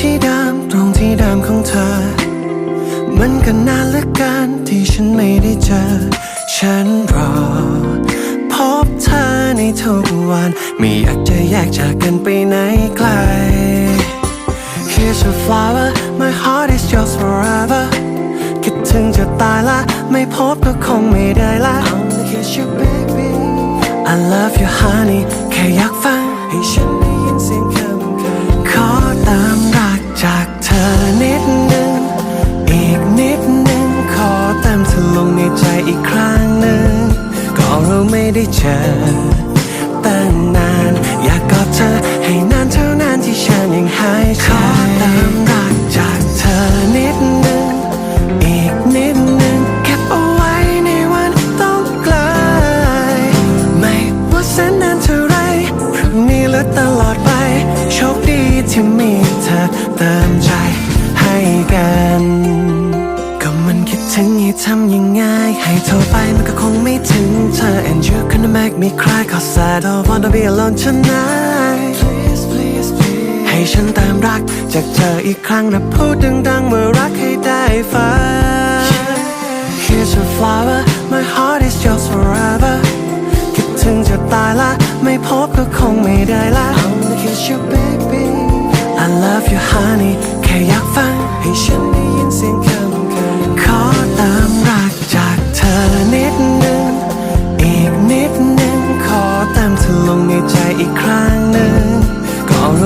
ที่เดิมตรงที่เดิมของเธอ มันก็นานเหลือเกินที่ฉันไม่ได้เจอ ฉันรอ พบเธอในทุกวัน ไม่อยากจะแยกจากกันไปไหนไกล Here's a flower my heart is yours forever คิดถึงจะตายละ ไม่พบก็คงไม่ได้ละ อตั้งนาน อยากกอดเธอให้นานเท่านานที่ฉันยังหายใจขอตามรักจากเธอนิดนึง อีกนิดนึงเก็บเอาไว้ในวันต้องไกล ไม่ว่าแสนนานเท่าไรพรุ่งนี้และตลอดไป โชคดีที่มีเธอเติมใจให้กันก็มันคิดถึงให้ทำยังไง ให้โทรไปมันก็คงไม่ถึงเธอ and you make me cry cause I don't wanna be alone tonight please please please ให้ฉันตามรักจากเธออีกครั้งและพูดดังๆเมื่อรักให้ได้ฟัง Here's a flower my heart is yours forever คิดถึงจะตายละไม่พบก็คงไม่ได้ละ I wanna kiss you baby I love you honey แค่อยากฟังให้ฉันได้ยินเสียงคำค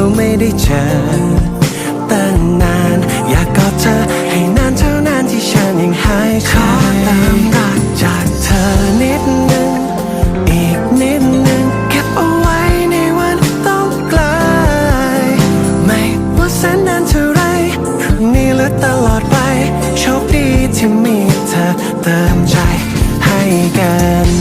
เราไม่ได้เจอตั้งนาน อยากกอดเธอให้นานเท่านานที่ฉันยังหายใจขอตามรักจากเธอนิดนึง อีกนิดนึงเก็บเอาไว้ในวันต้องไกล ไม่ว่าแสนนานเท่าไรพรุ่งนี้และตลอดไป โชคดีที่มีเธอเติมใจให้กัน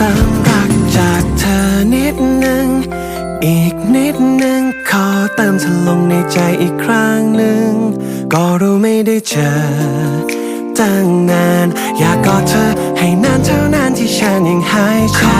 ตามรักจากเธอนิดนึง อีกนิดนึง ขอเติมเธอลงในใจอีกครั้งหนึ่ง ก็รู้ไม่ได้เจอตั้งนาน อยากกอดเธอให้นานเท่านานที่ฉันยังหายใจ